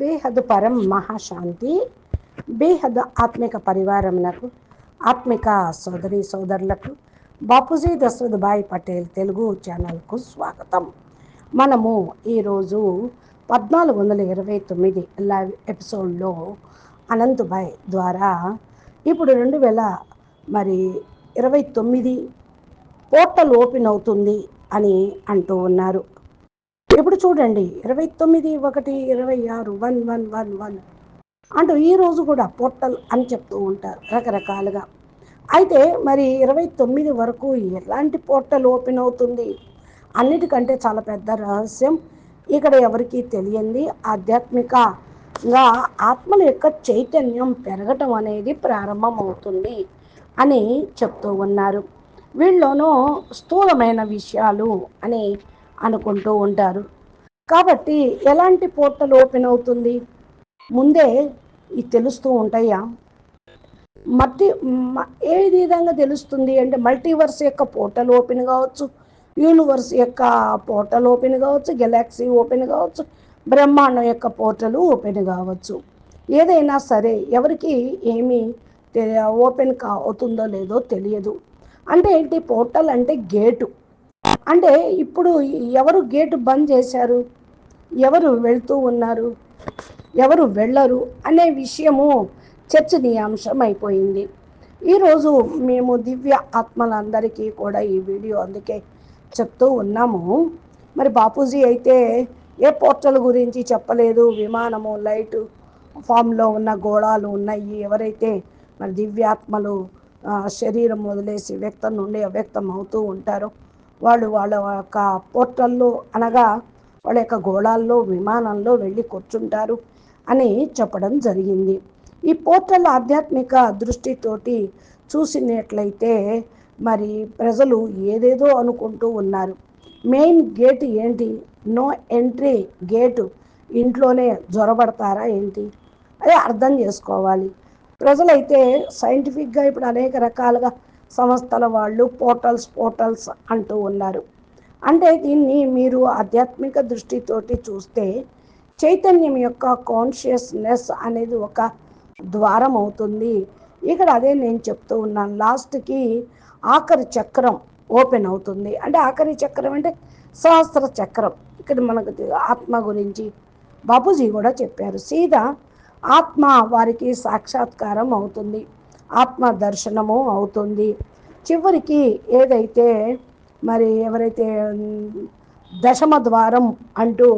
బేహద్ పరం మహాశాంతి బేహద్ ఆత్మిక పరివారమునకు ఆత్మిక సోదరి సోదరులకు బాపూజీ దశరథ్ భాయ్ పటేల్ తెలుగు ఛానల్కు స్వాగతం. మనము ఈరోజు పద్నాలుగు వందల ఇరవై తొమ్మిది లైవ్ ఎపిసోడ్లో అనంతభాయ్ ద్వారా ఇప్పుడు రెండు వేల మరి ఇరవై తొమ్మిది పోర్టల్ ఓపెన్ అవుతుంది అని అంటూ ఉన్నారు. చూడండి. ఇరవై తొమ్మిది ఒకటి ఇరవై ఆరు వన్ వన్ వన్ వన్ అంటూ ఈ రోజు కూడా పోర్టల్ అని చెప్తూ ఉంటారు రకరకాలుగా. అయితే మరి ఇరవై తొమ్మిది వరకు ఎలాంటి పోర్టల్ ఓపెన్ అవుతుంది? అన్నిటికంటే చాలా పెద్ద రహస్యం ఇక్కడ ఎవరికి తెలియంది. ఆధ్యాత్మికంగా ఆత్మల యొక్క చైతన్యం పెరగటం అనేది ప్రారంభం అవుతుంది అని చెప్తూ ఉన్నారు. వీళ్ళలోనూ స్థూలమైన విషయాలు అని అనుకుంటూ ఉంటారు. కాబట్టి ఎలాంటి పోర్టల్ ఓపెన్ అవుతుంది? ముందే ఇది తెలుస్తూ ఉంటాయా? మల్టీ మ- ఏ విధంగా తెలుస్తుంది అంటే మల్టీవర్స్ యొక్క పోర్టల్ ఓపెన్ కావచ్చు యూనివర్స్ యొక్క పోర్టల్ ఓపెన్ కావచ్చు గెలాక్సీ ఓపెన్ కావచ్చు బ్రహ్మాండం యొక్క పోర్టల్ ఓపెన్ కావచ్చు. ఏదైనా సరే ఎవరికి ఏమి ఓపెన్ కా అవుతుందో లేదో తెలియదు. అంటే ఏంటి? పోర్టల్ అంటే గేటు. అంటే ఇప్పుడు ఎవరు గేటు బంద్ చేశారు? ఎవరు వెళ్తూ ఉన్నారు? ఎవరు వెళ్ళరు? అనే విషయము చర్చనీయాంశం అయిపోయింది ఈరోజు మేము దివ్య ఆత్మలందరికీ కూడా ఈ వీడియో అందుకే చెప్తూ ఉన్నాము. మరి బాపూజీ అయితే ఏ పోర్టల్ గురించి చెప్పలేదు? విమానము లైటు ఫామ్లో ఉన్న గోళాలు ఉన్నాయి. ఎవరైతే మరి దివ్యాత్మలు శరీరం వదిలేసి వ్యక్తం నుండి అవ్యక్తం అవుతూ ఉంటారో వాళ్ళు వాళ్ళ యొక్క పోర్టల్లో అనగా వాళ్ళ యొక్క గోళాల్లో విమానంలో వెళ్ళి కూర్చుంటారు అని చెప్పడం జరిగింది. ఈ పోర్టల్ ఆధ్యాత్మిక దృష్టితోటి చూసినట్లయితే మరి ప్రజలు ఏదేదో అనుకుంటూ ఉన్నారు. మెయిన్ గేట్ ఏంటి? నో ఎంట్రీ గేటు ఇంట్లోనే జ్వరబడతారా ఏంటి? అదే అర్థం చేసుకోవాలి. ప్రజలైతే సైంటిఫిక్గా ఇప్పుడు అనేక రకాలుగా సంస్థల వాళ్ళు పోర్టల్స్ పోర్టల్స్ అంటూ ఉన్నారు. అంటే దీన్ని మీరు ఆధ్యాత్మిక దృష్టితోటి చూస్తే చైతన్యం యొక్క కాన్షియస్నెస్ అనేది ఒక ద్వారం అవుతుంది. ఇక్కడ అదే నేను చెప్తూ ఉన్నాను. లాస్ట్కి ఆఖరి చక్రం ఓపెన్ అవుతుంది. అంటే ఆఖరి చక్రం అంటే సహస్ర చక్రం. ఇక్కడ మనకు ఆత్మ గురించి బాపూజీ కూడా చెప్పారు. సీదా ఆత్మ వారికి సాక్షాత్కారం అవుతుంది. ఆత్మ దర్శనము అవుతుంది. చివరికి ఏదైతే మరి ఎవరైతే దశమ ద్వారం అంటూ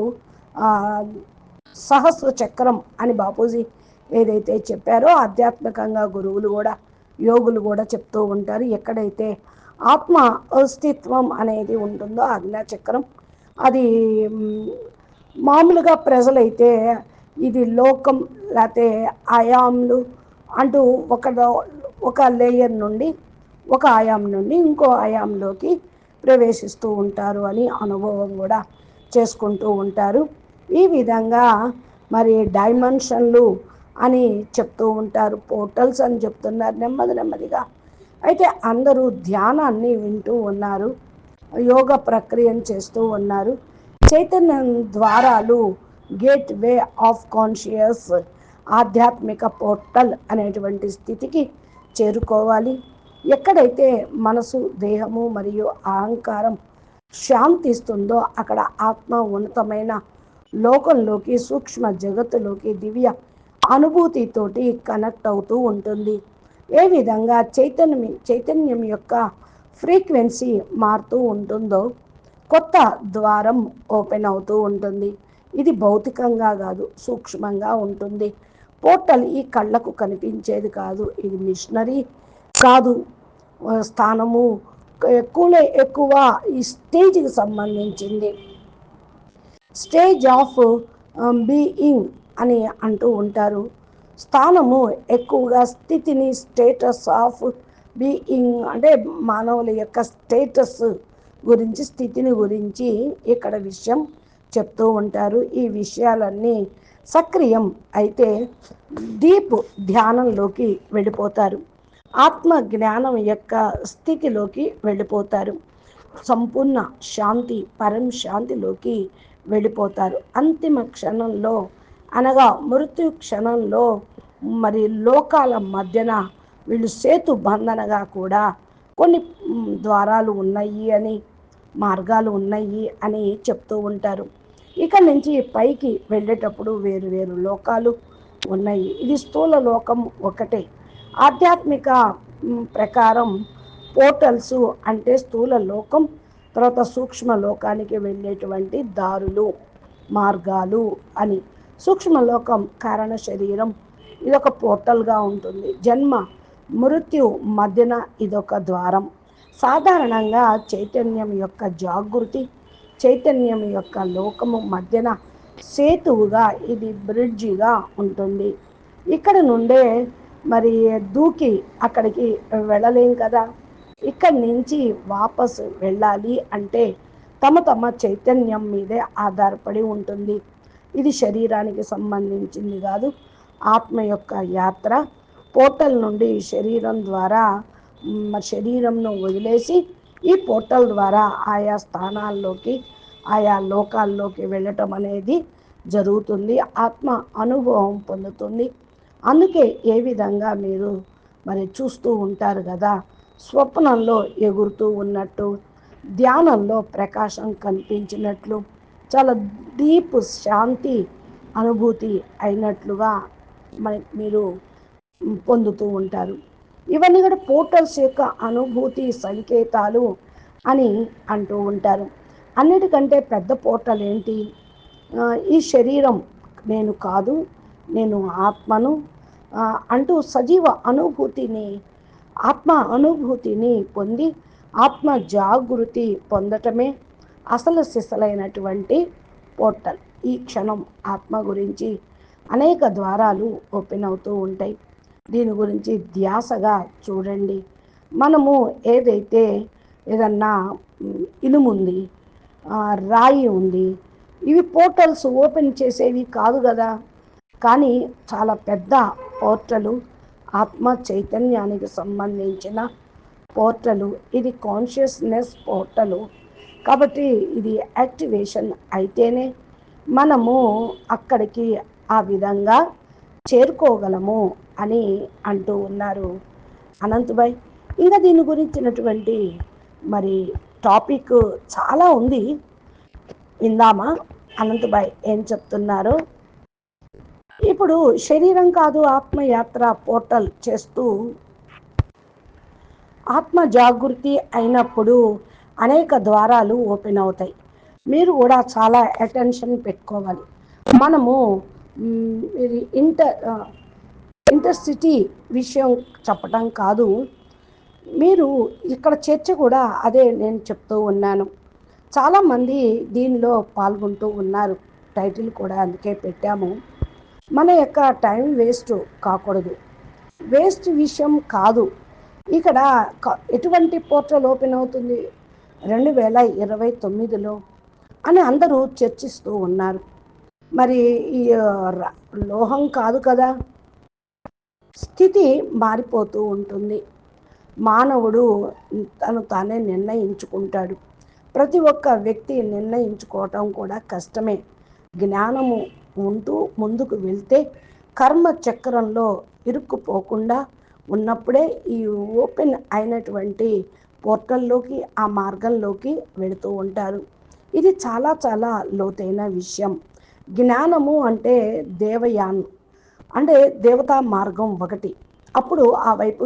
సహస్ర చక్రం అని బాపూజీ ఏదైతే చెప్పారో ఆధ్యాత్మికంగా గురువులు కూడా యోగులు కూడా చెప్తూ ఉంటారు. ఎక్కడైతే ఆత్మ అస్తిత్వం అనేది ఉంటుందో ఆజ్ఞా చక్రం అది మామూలుగా ప్రజలైతే ఇది లోకం లేకపోతే ఆయాములు అంటూ ఒక ఒక లేయర్ నుండి ఒక ఆయాం నుండి ఇంకో ఆయాంలోకి ప్రవేశిస్తూ ఉంటారు అని అనుభవం కూడా చేసుకుంటూ ఉంటారు. ఈ విధంగా మరి డైమెన్షన్లు అని చెప్తూ ఉంటారు. పోర్టల్స్ అని చెప్తున్నారు నెమ్మది నెమ్మదిగా. అయితే అందరూ ధ్యానాన్ని వింటూ ఉన్నారు. యోగ ప్రక్రియను చేస్తూ ఉన్నారు. చైతన్యం ద్వారాలు గేట్ వే ఆఫ్ కాన్షియస్ ఆధ్యాత్మిక పోర్టల్ అనేటువంటి స్థితికి చేరుకోవాలి. ఎక్కడైతే మనసు దేహము మరియు అహంకారం శాంతిస్తుందో అక్కడ ఆత్మ ఉన్నతమైన లోకంలోకి సూక్ష్మ జగత్తులోకి దివ్య అనుభూతితోటి కనెక్ట్ అవుతూ ఉంటుంది. ఏ విధంగా చైతన్యం చైతన్యం యొక్క ఫ్రీక్వెన్సీ మారుతూ ఉంటుందో కొత్త ద్వారం ఓపెన్ అవుతూ ఉంటుంది. ఇది భౌతికంగా కాదు సూక్ష్మంగా ఉంటుంది. పోర్టల్ ఈ కళ్ళకు కనిపించేది కాదు ఇది మిషనరీ కాదు స్థానము ఎక్కువలో ఎక్కువ ఈ స్టేజ్కి సంబంధించింది. స్టేజ్ ఆఫ్ బీయింగ్ అని అంటూ ఉంటారు. స్థానము ఎక్కువగా స్థితిని స్టేటస్ ఆఫ్ బీయింగ్ అంటే మానవుల యొక్క స్టేటస్ గురించి స్థితిని గురించి ఇక్కడ విషయం చెప్తూ ఉంటారు. ఈ విషయాలన్నీ సక్రియం అయితే డీప్ ధ్యానంలోకి వెళ్ళిపోతారు. ఆత్మ జ్ఞానం యొక్క స్థితిలోకి వెళ్ళిపోతారు. సంపూర్ణ శాంతి పరం శాంతిలోకి వెళ్ళిపోతారు. అంతిమ క్షణంలో అనగా మృత్యు క్షణంలో మరి లోకాల మధ్యన వీళ్ళు సేతు బంధనగా కూడా కొన్ని ద్వారాలు ఉన్నాయి అని మార్గాలు ఉన్నాయి అని చెప్తూ ఉంటారు. ఇక నుంచి పైకి వెళ్ళేటప్పుడు వేరు వేరు లోకాలు ఉన్నాయి. ఇది స్థూల లోకం ఒకటే. ఆధ్యాత్మిక ప్రకారం పోర్టల్స్ అంటే స్థూల లోకం తర్వాత సూక్ష్మ లోకానికి వెళ్ళేటువంటి దారులు మార్గాలు అని. సూక్ష్మలోకం కారణ శరీరం ఇదొక పోర్టల్గా ఉంటుంది. జన్మ మృత్యు మధ్యన ఇదొక ద్వారం. సాధారణంగా చైతన్యం యొక్క జాగృతి చైతన్యం యొక్క లోకము మధ్యన సేతువుగా ఇది బ్రిడ్జిగా ఉంటుంది. ఇక్కడ నుండే మరి దూకి అక్కడికి వెళ్ళలేం కదా. ఇక్కడి నుంచి వాపసు వెళ్ళాలి అంటే తమ తమ చైతన్యం మీదే ఆధారపడి ఉంటుంది. ఇది శరీరానికి సంబంధించింది కాదు ఆత్మ యొక్క యాత్ర. పోర్టల్ నుండి శరీరం ద్వారా శరీరంను వదిలేసి ఈ పోర్టల్ ద్వారా ఆయా స్థానాల్లోకి ఆయా లోకాల్లోకి వెళ్ళటం అనేది జరుగుతుంది. ఆత్మ అనుభవం పొందుతుంది. అందుకే ఏ విధంగా మీరు మరి చూస్తూ ఉంటారు కదా స్వప్నంలో ఎగురుతూ ఉన్నట్టు ధ్యానంలో ప్రకాశం కనిపించినట్లు చాలా డీప్ శాంతి అనుభూతి అయినట్లుగా మరి మీరు పొందుతూ ఉంటారు. ఇవన్నీ కూడా పోర్టల్స్ యొక్క అనుభూతి సంకేతాలు అని అంటూ ఉంటారు. అన్నిటికంటే పెద్ద పోర్టల్ ఏంటి? ఈ శరీరం నేను కాదు నేను ఆత్మను అంటూ సజీవ అనుభూతిని ఆత్మ అనుభూతిని పొంది ఆత్మ జాగృతి పొందటమే అసలు సిసలైనటువంటి పోర్టల్. ఈ క్షణం ఆత్మ గురించి అనేక ద్వారాలు ఓపెన్ అవుతూ ఉంటాయి. దీని గురించి ధ్యాసగా చూడండి. మనము ఏదైతే ఏదన్నా ఇనుముంది రాయి ఉంది ఇవి పోర్టల్స్ ఓపెన్ చేసేవి కాదు కదా. కానీ చాలా పెద్ద పోర్టలు ఆత్మ చైతన్యానికి సంబంధించిన పోర్టలు. ఇది కాన్షియస్నెస్ పోర్టలు. కాబట్టి ఇది యాక్టివేషన్ అయితేనే మనము అక్కడికి ఆ విధంగా చేరుకోగలము అని అంటూ ఉన్నారు అనంతభాయ్ ఇంకా దీని గురించినటువంటి మరి టాపిక్ చాలా ఉంది. విందామా? అనంతభాయ్ ఏం చెప్తున్నారు? ఇప్పుడు శరీరం కాదు ఆత్మయాత్ర పోర్టల్ చేస్తూ ఆత్మ జాగృతి అయినప్పుడు అనేక ద్వారాలు ఓపెన్ అవుతాయి. మీరు కూడా చాలా అటెన్షన్ పెట్టుకోవాలి. మనము ఇది ఇంటర్ ఇంటర్సిటీ విషయం చెప్పడం కాదు. మీరు ఇక్కడ చర్చ కూడా అదే నేను చెప్తూ ఉన్నాను. చాలామంది దీనిలో పాల్గొంటూ ఉన్నారు. టైటిల్ కూడా అందుకే పెట్టాము. మన యొక్క టైం వేస్ట్ కాకూడదు. వేస్ట్ విషయం కాదు. ఇక్కడ ఎటువంటి పోర్టల్ ఓపెన్ అవుతుంది? రెండు వేల ఇరవై తొమ్మిదిలో అని అందరూ చర్చిస్తూ ఉన్నారు. మరి ఈ లోహం కాదు కదా? స్థితి మారిపోతూ ఉంటుంది. మానవుడు తను తానే నిర్ణయించుకుంటాడు. ప్రతి ఒక్క వ్యక్తి నిర్ణయించుకోవటం కూడా కష్టమే. జ్ఞానము ఉంటూ ముందుకు వెళ్తే కర్మ చక్రంలో ఇరుక్కుపోకుండా ఉన్నప్పుడే ఈ ఓపెన్ అయినటువంటి పోర్టల్లోకి ఆ మార్గంలోకి వెళుతూ ఉంటారు. ఇది చాలా చాలా లోతైన విషయం. జ్ఞానము అంటే దేవయాన్ అంటే దేవతా మార్గం ఒకటి. అప్పుడు ఆ వైపు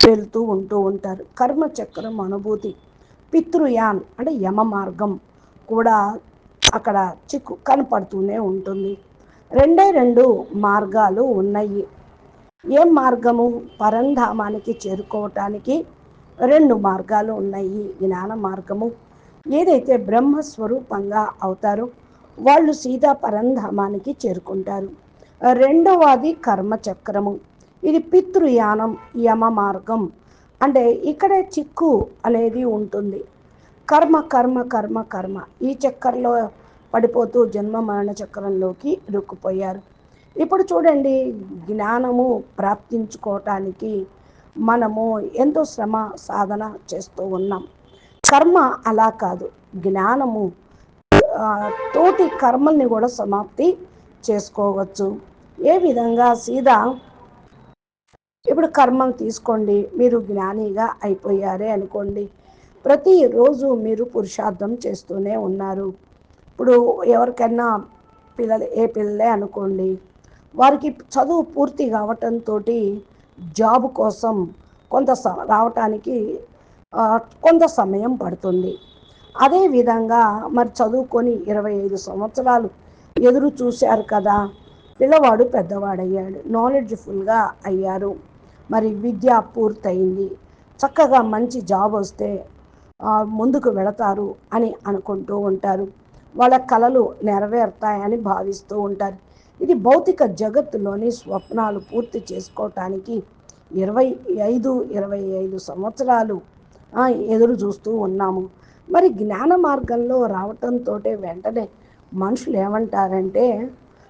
వెళ్తూ ఉంటూ ఉంటారు. కర్మచక్రం అనుభూతి. పితృయాన్ అంటే యమ మార్గం కూడా అక్కడ చిక్కు కనపడుతూనే ఉంటుంది. రెండే రెండు మార్గాలు ఉన్నాయి. ఏం మార్గము? పరంధామానికి చేరుకోవటానికి రెండు మార్గాలు ఉన్నాయి. జ్ఞాన మార్గము. ఏదైతే బ్రహ్మస్వరూపంగా అవుతారో వాళ్ళు సీతా పరంధామానికి చేరుకుంటారు. రెండవది కర్మచక్రము. ఇది పితృయానం యమ మార్గం. అంటే ఇక్కడే చిక్కు అనేది ఉంటుంది. కర్మ కర్మ కర్మ కర్మ. ఈ చక్రంలో పడిపోతూ జన్మ మరణ చక్రంలోకి ఇరుక్కుపోయారు. ఇప్పుడు చూడండి జ్ఞానము ప్రాప్తించుకోవటానికి మనము ఎంతో శ్రమ సాధన చేస్తూ ఉన్నాం. కర్మ అలా కాదు. జ్ఞానము తోటి కర్మల్ని కూడా సమాప్తి చేసుకోవచ్చు. ఏ విధంగా? సీదా ఇప్పుడు కర్మం తీసుకోండి మీరు జ్ఞానిగా అయిపోయారే అనుకోండి. ప్రతిరోజు మీరు పురుషార్థం చేస్తూనే ఉన్నారు. ఇప్పుడు ఎవరికైనా పిల్లలు ఏ పిల్లలే అనుకోండి వారికి చదువు పూర్తి కావటంతో జాబ్ కోసం కొంత రావటానికి కొంత సమయం పడుతుంది. అదేవిధంగా మరి చదువుకొని ఇరవై ఐదు సంవత్సరాలు ఎదురు చూశారు కదా పిల్లవాడు పెద్దవాడయ్యాడు నాలెడ్జ్ఫుల్గా అయ్యారు. మరి విద్య పూర్తయింది. చక్కగా మంచి జాబ్ వస్తే ముందుకు వెళతారు అని అనుకుంటూ ఉంటారు. వాళ్ళ కళలు నెరవేరుతాయని భావిస్తూ ఉంటారు. ఇది భౌతిక జగత్తులోని స్వప్నాలు పూర్తి చేసుకోవటానికి ఇరవై ఐదు ఇరవై ఐదు సంవత్సరాలు ఎదురు చూస్తూ ఉన్నాము. మరి జ్ఞాన మార్గంలో రావటంతో వెంటనే మనుషులు ఏమంటారంటే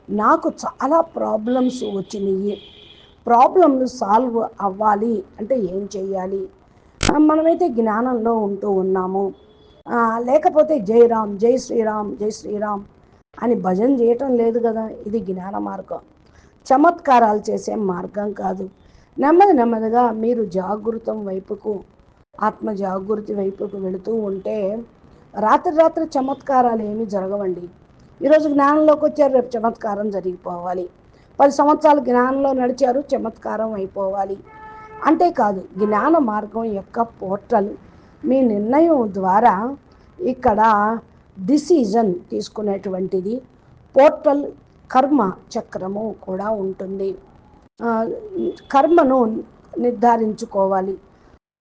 నాకు చాలా ప్రాబ్లమ్స్ వచ్చినాయి. ప్రాబ్లంలు సాల్వ్ అవ్వాలి అంటే ఏం చేయాలి మనమైతే జ్ఞానంలో ఉంటూ ఉన్నాము. లేకపోతే జై రామ్ జై శ్రీరామ్ జై శ్రీరామ్ అని భజన చేయటం లేదు కదా. ఇది జ్ఞాన మార్గం. చమత్కారాలు చేసే మార్గం కాదు. నెమ్మది నెమ్మదిగా మీరు జాగృతం వైపుకు ఆత్మ జాగృతి వైపుకు వెళుతూ ఉంటే రాత్రి రాత్రి చమత్కారాలు ఏమీ జరగవండి. ఈరోజు జ్ఞానంలోకి వచ్చారు రేపు చమత్కారం జరిగిపోవాలి. పది సంవత్సరాలు జ్ఞానంలో నడిచారు చమత్కారం అయిపోవాలి. అంతేకాదు జ్ఞాన మార్గం యొక్క పోర్టల్ మీ నిర్ణయం ద్వారా ఇక్కడ డిసిజన్ తీసుకునేటువంటిది. పోర్టల్ కర్మ చక్రము కూడా ఉంటుంది. కర్మను నిర్ధారించుకోవాలి.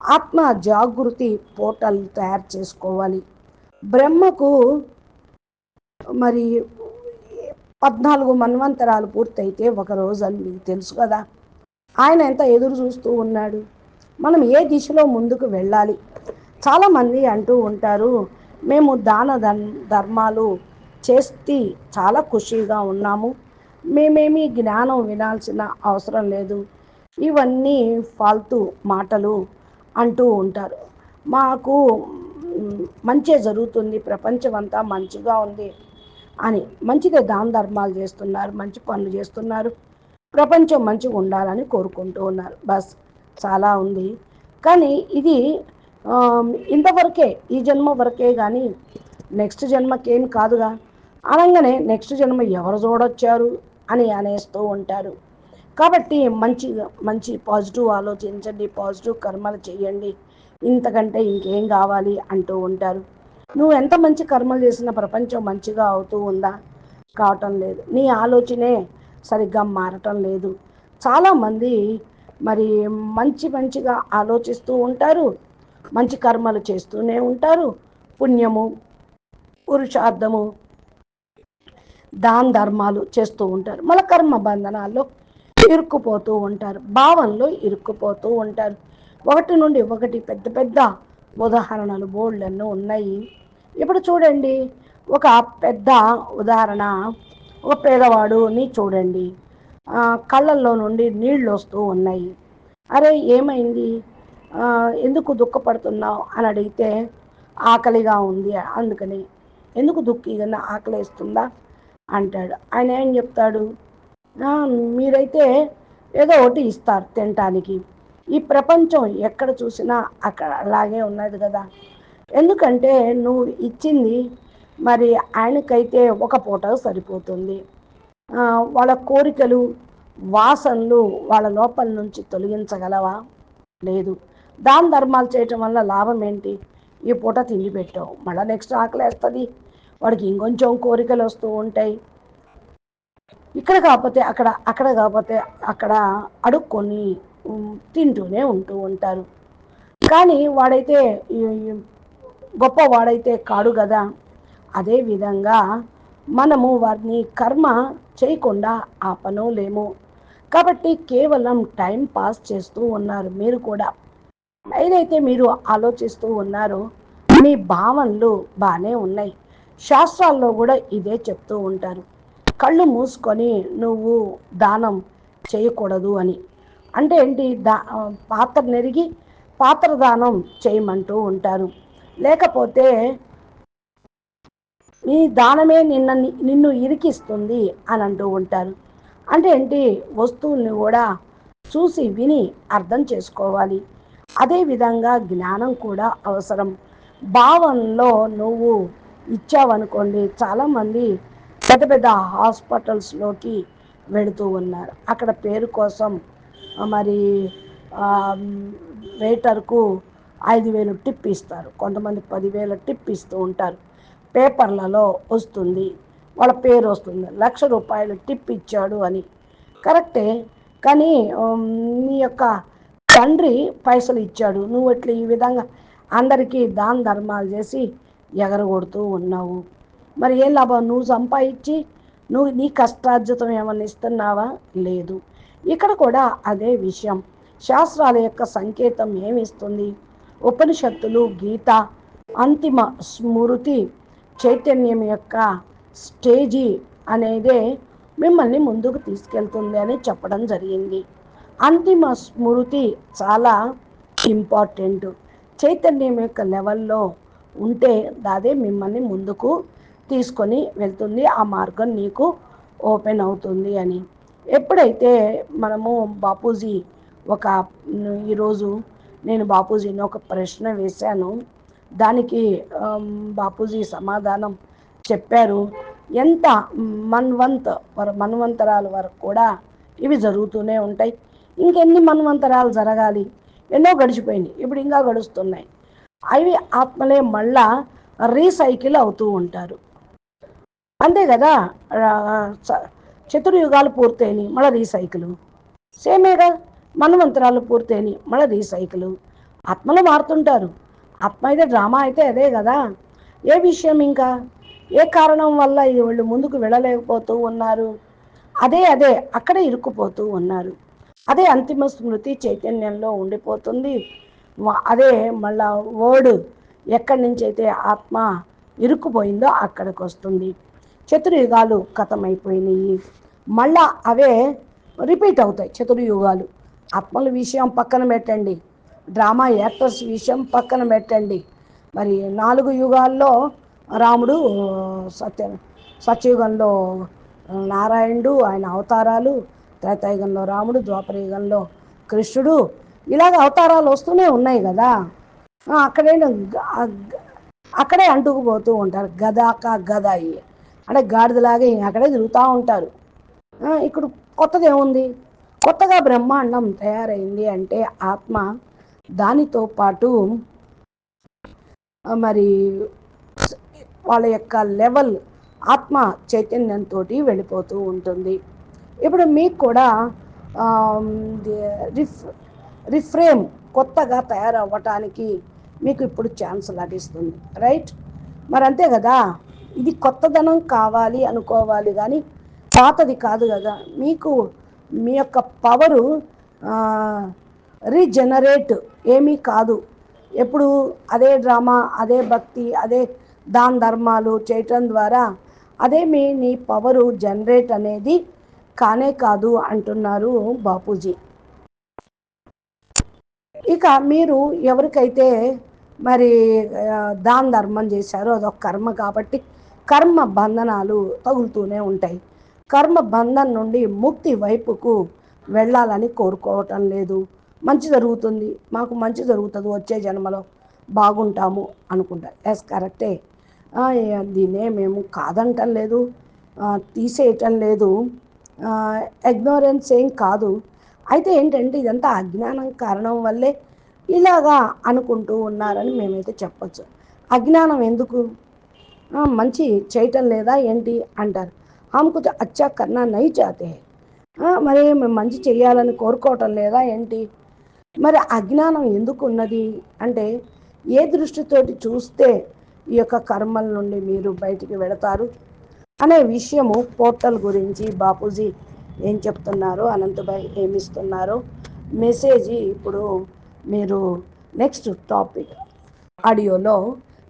ఆత్మ జాగృతి పోర్టల్ తయారు చేసుకోవాలి. బ్రహ్మకు మరి పద్నాలుగు మన్వంతరాలు పూర్తయితే ఒక రోజు అని మీకు తెలుసు కదా. ఆయన ఎంత ఎదురు చూస్తూ ఉన్నాడు. మనం ఏ దిశలో ముందుకు వెళ్ళాలి? చాలామంది అంటూ ఉంటారు మేము దాన ధర్మాలు చేస్తే చాలా ఖుషీగా ఉన్నాము. మేమేమి జ్ఞానం వినాల్సిన అవసరం లేదు. ఇవన్నీ ఫాల్తూ మాటలు అంటూ ఉంటారు. మాకు మంచే జరుగుతుంది. ప్రపంచం అంతా మంచిగా ఉంది అని మంచిదే దాన ధర్మాలు చేస్తున్నారు మంచి పనులు చేస్తున్నారు. ప్రపంచం మంచిగా ఉండాలని కోరుకుంటూ ఉన్నారు. బస్ చాలా ఉంది. కానీ ఇది ఇంతవరకే ఈ జన్మ వరకే కానీ నెక్స్ట్ జన్మకేం కాదుగా? అనగానే నెక్స్ట్ జన్మ ఎవరు చూడొచ్చారు? అని అనేస్తూ ఉంటారు. కాబట్టి మంచి మంచి పాజిటివ్ ఆలోచించండి పాజిటివ్ కర్మలు చేయండి. ఇంతకంటే ఇంకేం కావాలి? అంటూ ఉంటారు. నువ్వు ఎంత మంచి కర్మలు చేసినా ప్రపంచం మంచిగా అవుతూ ఉందా? కావటం లేదు. నీ ఆలోచనే సరిగ్గా మారటం లేదు. చాలామంది మరి మంచి మంచిగా ఆలోచిస్తూ ఉంటారు. మంచి కర్మలు చేస్తూనే ఉంటారు. పుణ్యము పురుషార్థము దాన ధర్మాలు చేస్తూ ఉంటారు. మళ్ళీ కర్మ బంధనాల్లో ఇరుక్కుపోతూ ఉంటారు. భావంలో ఇరుక్కుపోతూ ఉంటారు. ఒకటి నుండి ఒకటి పెద్ద పెద్ద ఉదాహరణలు బోర్డులన్నీ ఉన్నాయి. ఇప్పుడు చూడండి. ఒక పెద్ద ఉదాహరణ. ఒక పేదవాడుని చూడండి. కళ్ళల్లో నుండి నీళ్ళు వస్తూ ఉన్నాయి. అరే ఏమైంది? ఎందుకు దుఃఖపడుతున్నావు అని అడిగితే ఆకలిగా ఉంది అందుకని. ఎందుకు దుఃఖి ఆకలి వేస్తుందా అంటాడు. ఆయన ఏం చెప్తాడు? మీరైతే ఏదో ఒకటి ఇస్తారు తినటానికి. ఈ ప్రపంచం ఎక్కడ చూసినా అక్కడ అలాగే ఉన్నది కదా. ఎందుకంటే నువ్వు ఇచ్చింది మరి ఆయనకైతే ఒక పూట సరిపోతుంది. వాళ్ళ కోరికలు వాసనలు వాళ్ళ లోపల నుంచి తొలగించగలవా? లేదు. దాన ధర్మాలు చేయటం వల్ల లాభం ఏంటి? ఈ పూట తిండి పెట్టావు. మళ్ళీ నెక్స్ట్ ఆకలి వేస్తుంది వాడికి ఇంకొంచెం కోరికలు వస్తూ ఉంటాయి. ఇక్కడ కాకపోతే అక్కడ అక్కడ కాకపోతే అక్కడ అడుక్కొని తింటూనే ఉంటూ ఉంటారు. కానీ వాడైతే గొప్ప వాడైతే కాడు కదా అదేవిధంగా మనము వారిని కర్మ చేయకుండా ఆపనోలేము. కాబట్టి కేవలం టైం పాస్ చేస్తూ ఉన్నారు మీరు కూడా. ఏదైతే మీరు ఆలోచిస్తూ ఉన్నారో మీ భావనలు బాగానే ఉన్నాయి. శాస్త్రాల్లో కూడా ఇదే చెప్తూ ఉంటారు. కళ్ళు మూసుకొని నువ్వు దానం చేయకూడదు అని. అంటే ఏంటి? దా పాత్ర నెరిగి పాత్ర దానం చేయమంటూ ఉంటారు. లేకపోతే నీ దానమే నిన్న నిన్ను ఇరికిస్తుంది అని అంటూ ఉంటారు. అంటే ఏంటి? వస్తువుల్ని కూడా చూసి విని అర్థం చేసుకోవాలి. అదేవిధంగా జ్ఞానం కూడా అవసరం. భావనలో నువ్వు ఇచ్చావనుకోండి చాలామంది పెద్ద పెద్ద హాస్పిటల్స్లోకి వెళుతూ ఉన్నారు. అక్కడ పేరు కోసం మరి వెయిటర్కు ఐదు వేలు టిప్ ఇస్తారు. కొంతమంది పదివేల టిప్ ఇస్తూ ఉంటారు. పేపర్లలో వస్తుంది. వాళ్ళ పేరు వస్తుంది. లక్ష రూపాయలు టిప్ ఇచ్చాడు అని. కరెక్టే. కానీ నీ యొక్క తండ్రి పైసలు ఇచ్చాడు. నువ్వు ఇట్లా ఈ విధంగా అందరికీ దాన ధర్మాలు చేసి ఎగరగొడుతూ ఉన్నావు? మరి ఏం లాభం? నువ్వు సంపాదించి నువ్వు నీ కష్టార్జితం ఏమైనా ఇస్తున్నావా? లేదు. ఇక్కడ కూడా అదే విషయం. శాస్త్రాల యొక్క సంకేతం ఏమిస్తుంది? ఉపనిషత్తులు గీత అంతిమ స్మృతి చైతన్యం యొక్క స్టేజీ అనేదే మిమ్మల్ని ముందుకు తీసుకెళ్తుంది అని చెప్పడం జరిగింది. అంతిమ స్మృతి చాలా ఇంపార్టెంట్. చైతన్యం యొక్క లెవెల్లో ఉంటే అదే మిమ్మల్ని ముందుకు తీసుకొని వెళ్తుంది. ఆ మార్గం నీకు ఓపెన్ అవుతుంది అని. ఎప్పుడైతే మనము బాపూజీ ఒక ఈరోజు నేను బాపూజీని ఒక ప్రశ్న వేశాను. దానికి బాపూజీ సమాధానం చెప్పారు. ఎంత మన్వంత్ మన్వంతరాల వరకు కూడా ఇవి జరుగుతూనే ఉంటాయి. ఇంకెన్ని మన్వంతరాలు జరగాలి? ఎన్నో గడిచిపోయినాయి. ఇప్పుడు ఇంకా గడుస్తున్నాయి. అవి ఆత్మలే మళ్ళా రీసైకిల్ అవుతూ ఉంటారు. అంతే కదా? చతుర్యుగాలు పూర్తయినాయి మళ్ళీ రీసైకిల్. సేమే కదా మన్వంతరాలు పూర్తయినాయి మళ్ళీ రీసైకిల్. ఆత్మలు మారుతుంటారు. ఆత్మ అయితే డ్రామా అయితే అదే కదా? ఏ విషయం ఇంకా? ఏ కారణం వల్ల వీళ్ళు ముందుకు వెళ్ళలేకపోతూ ఉన్నారు? అదే అదే అక్కడే ఇరుక్కుపోతూ ఉన్నారు. అదే అంతిమ స్మృతి చైతన్యంలో ఉండిపోతుంది. అదే మళ్ళా వర్డ్ ఎక్కడి నుంచి అయితే ఆత్మ ఇరుక్కుపోయిందో అక్కడికి వస్తుంది చతుర్యుగాలు కథమైపోయినాయి. మళ్ళా అవే రిపీట్ అవుతాయి చతుర్యుగాలు. ఆత్మల విషయం పక్కన పెట్టండి. డ్రామా యాక్టర్స్ విషయం పక్కన పెట్టండి. మరి నాలుగు యుగాల్లో రాముడు సత్య సత్యయుగంలో నారాయణుడు ఆయన అవతారాలు త్రేతాయుగంలో రాముడు ద్వాపరయుగంలో కృష్ణుడు ఇలాగ అవతారాలు వస్తూనే ఉన్నాయి కదా. అక్కడే అక్కడే అంటుకుపోతూ ఉంటారు. గదాక గదాయి అంటే గాడిదలాగా అక్కడే తిరుగుతూ ఉంటారు. ఇక్కడ కొత్తది ఏముంది? కొత్తగా బ్రహ్మాండం తయారైంది అంటే ఆత్మ దానితో పాటు మరి వాళ్ళ యొక్క లెవెల్ ఆత్మ చైతన్యంతో వెళ్ళిపోతూ ఉంటుంది. ఇప్పుడు మీకు కూడా రిఫ్ రిఫ్రేమ్ కొత్తగా తయారవ్వటానికి మీకు ఇప్పుడు ఛాన్స్ లభిస్తుంది రైట్? మరి అంతే కదా? ఇది కొత్తదనం కావాలి అనుకోవాలి కానీ పాతది కాదు కదా? మీకు మీ యొక్క పవరు రీజనరేట్ ఏమీ కాదు. ఎప్పుడు అదే డ్రామా అదే భక్తి అదే దాన్ ధర్మాలు చేయటం ద్వారా అదే మీ నీ పవరు జనరేట్ అనేది కానే కాదు అంటున్నారు బాపూజీ. ఇక మీరు ఎవరికైతే మరి దాన ధర్మం చేశారో అదొక కర్మ కాబట్టి కర్మ బంధనాలు తగులుతూనే ఉంటాయి. కర్మ బంధం నుండి ముక్తి వైపుకు వెళ్ళాలని కోరుకోవటం లేదు. మంచి జరుగుతుంది. మాకు మంచి జరుగుతుంది. వచ్చే జన్మలో బాగుంటాము అనుకుంటా ఎస్ కరెక్టే దీన్నే మేము కాదంటం లేదు. తీసేయటం లేదు. ఎగ్నోరెన్స్ ఏం కాదు. అయితే ఏంటంటే ఇదంతా అజ్ఞానం కారణం వల్లే ఇలాగా అనుకుంటూ ఉన్నారని మేమైతే చెప్పచ్చు. అజ్ఞానం ఎందుకు? మంచి చేయటం లేదా ఏంటి అంటారు. ఆమెకు అచ్చా కన్నా నై చాతే మరి మేము మంచి చేయాలని కోరుకోవటం లేదా ఏంటి? మరి అజ్ఞానం ఎందుకు ఉన్నది? అంటే ఏ దృష్టితోటి చూస్తే ఈ యొక్క కర్మల నుండి మీరు బయటికి వెళతారు? అనే విషయము పోర్టల్ గురించి బాపూజీ ఏం చెప్తున్నారు అనంతభాయ్ ఏమిస్తున్నారు మెసేజ్ ఇప్పుడు మీరు నెక్స్ట్ టాపిక్ ఆడియోలో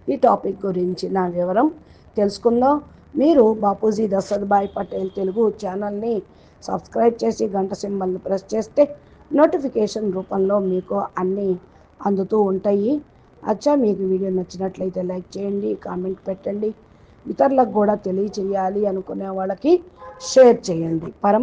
ఈ టాపిక్ గురించి నా వివరం తెలుసుకుందాం. మీరు బాపూజీ దశరథభాయ్ పటేల్ తెలుగు ఛానల్ని సబ్స్క్రైబ్ చేసి గంట సింబల్ని ప్రెస్ చేస్తే నోటిఫికేషన్ రూపంలో మీకు అన్నీ అందుతూ ఉంటాయి. అచ్చా మీకు వీడియో నచ్చినట్లయితే లైక్ చేయండి కామెంట్ పెట్టండి. ఇతరులకు కూడా తెలియచేయాలి అనుకునే వాళ్ళకి షేర్ చేయండి. పరం